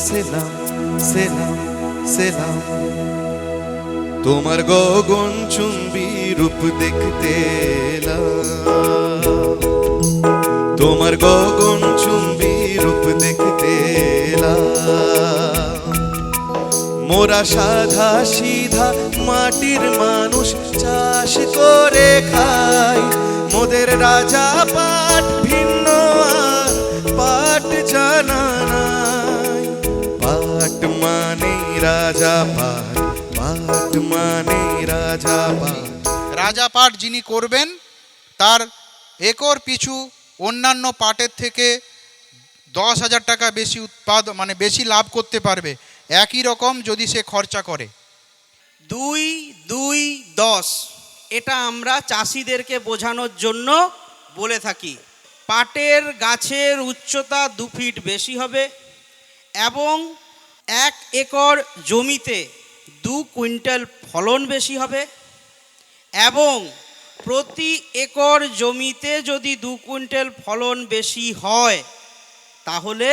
সেলাম সেলাম সেলাম তোমার গগন চুম্বি রূপ দেখতে তোমার গগন চুম্বি রূপ দেখতে মোরা সাধা সিধা মাটির মানুষ চাষ করে মোদের রাজা পাট ভিন্ন আর পাট জানা নাই। পাট মানে রাজা পাট পাট মানে রাজা পাট। রাজা পাট যিনি করবেন তার একর পিছু অন্যান্য পাটের থেকে দশ হাজার টাকা বেশি উৎপাদ মানে বেশি লাভ করতে পারবে। একই রকম যদি সে খরচা করে। দুই দুই দশ। এটা আমরা চাষিদেরকে বোঝানোর জন্য বলে থাকি। পাটের গাছের উচ্চতা দু ফিট বেশি হবে এবং এক একর জমিতে দু কুইন্টাল ফলন বেশি হবে এবং প্রতি একর জমিতে যদি দু কুইন্টাল ফলন বেশি হয়, তাহলে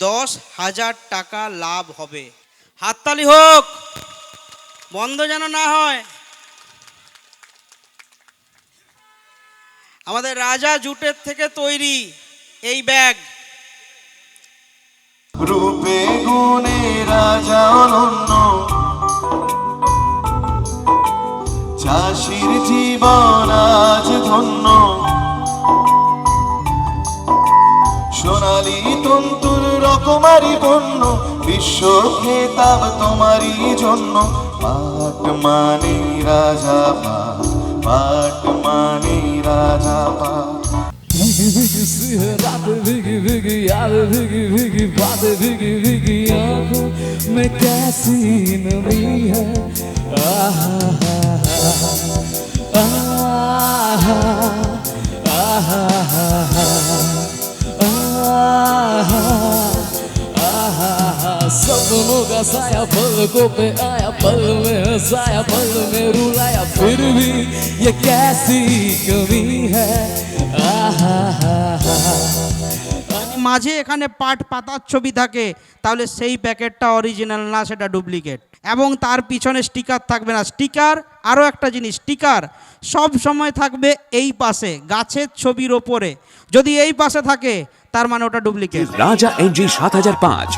দশ হাজার টাকা লাভ হবে। হাততালি হোক, বন্ধ যেন না হয়। আমাদের রাজা জুটের থেকে তৈরি এই ব্যাগ। রূপে গুণে রাজা অনন্য। চাষির জীবন আজ ধন্য। সোনালি তন্তুর রকমারি পণ্য, বিশ্ব খেতাব তোমারই জন্য। পাট মানে রাজা পাট मानी राजा पा। भिगी भिगी सिहरात भिगी भिगी याद भिगी भिगी, बात भिगी भिगी, आँखों में कैसी नमी है? आहा हा हा सपनों का साया पलकों पे आया पल में हंसाया पल में रुलाया फिर भी ये कैसी कमी है आहा, মাঝে এখানে পাট পাতার ছবি থাকে তাহলে সেই প্যাকেটটা অরিজিনাল না সেটা ডুপ্লিকেট এবং তার পিছনে স্টিকার থাকবে না স্টিকার আরও একটা জিনিস স্টিকার সব সময় থাকবে এই পাশে গাছের ছবির ওপরে যদি এই পাশে থাকে তার মানে ওটা ডুপ্লিকেট রাজা এনজি সাত হাজার পাঁচ